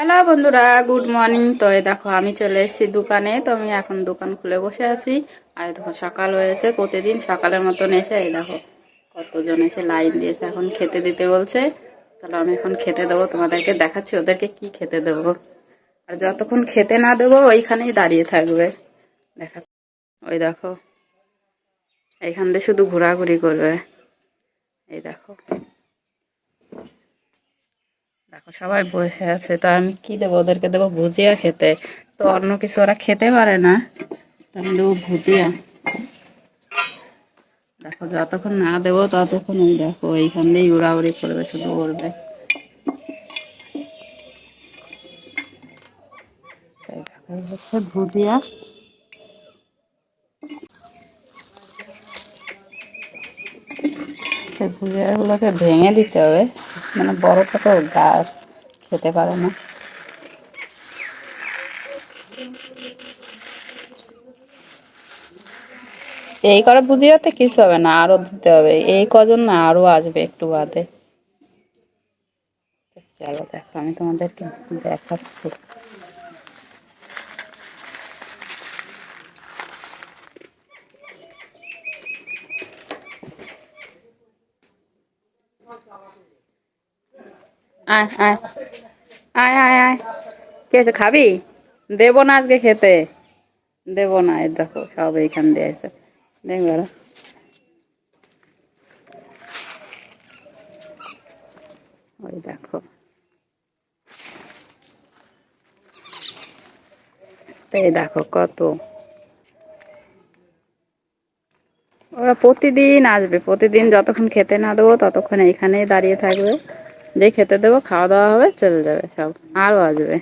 Hello বন্ধুরা, good morning. তো দেখো, আমি চলে এসেছি দোকানে। তো আমি এখন দোকান খুলে বসে আছি। আর দেখো, সকাল হয়েছে প্রতিদিন। সকালের মতন এসে এই দেখো, কতজন এসে লাইন দিয়েছে এখন খেতে দিতে বলছে। চলো, আমি এখন খেতে দেবো, তোমাদেরকে দেখাচ্ছি ওদেরকে কি খেতে দেবো। আর যতক্ষণ খেতে না দেবো, ওইখানেই দাঁড়িয়ে থাকবে। দেখা, ওই দেখো, এইখান দিয়ে শুধু ঘোরাঘুরি করবে। এই দেখো। দেখো, সবাই বসে আছে। তো আমি কি দেবো? ওদেরকে দেবো ভুজিয়া খেতে। তো অন্য কিছু ওরা খেতে পারে না। তো আমি দেবো ভুজিয়া। দেখো, যতক্ষণ না দেবো, ততক্ষণ ওই দেখো, এইখান দিয়েই উড়াউড়ি করবে, শুধু উড়বে হচ্ছে ভুজিয়া। ভুজিয়াগুলোকে ভেঙে দিতে হবে। মানে বড় তো গাছ খেতে পারে না। এই করে বুঝিয়াতে কিছু হবে না, আরও দিতে হবে। এই কজন না, আরও আসবে একটু বাদে। চলো দেখো, আমি তোমাদেরকে দেখাচ্ছি। আয় আয়। আয় আয় আয়। কে আছে খাবি? দেবো না আজকে খেতে। দেবো না, এই দেখো, সব এইখান দিয়ে আছে। ওরা। ওই দেখো। এই দেখো কত। ওরা প্রতিদিন আসবে, প্রতিদিন যতক্ষণ খেতে না দেবো ততক্ষণ এইখানেই দাঁড়িয়ে থাকবে। যে খেতে দেবো, খাওয়া দাওয়া হবে, চলে যাবে সব আরও আসবে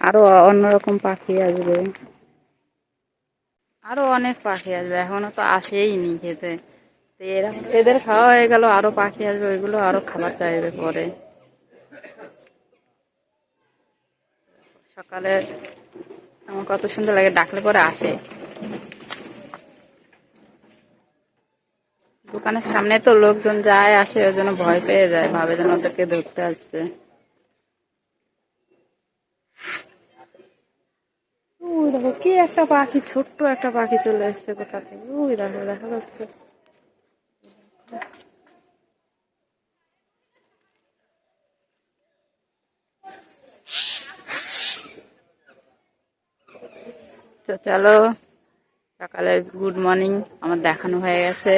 আরও অন্যরকম পাখি আসবে। আরও অনেক পাখি আসবে, এখনও তো আসেই নি খেতে। এদের খাওয়া হয়ে গেল, আরও পাখি আসবে, ওইগুলো আরও খাবার চাইবে পরে। সকালে আমার কত সুন্দর লাগে, ডাকলে পরে আসে। দোকানের সামনে তো লোকজন যায়, আসে, ওই জন্য ভয় পেয়ে যায়, ভাবে যেন ওদেরকে ধরতে আসছে। কি একটা পাখি, ছোট্ট একটা পাখি চলে এসছে কোথা থেকে? ওই দেখো, দেখা যাচ্ছে। তো চলো সকালের গুড মর্নিং আমার দেখানো হয়ে গেছে।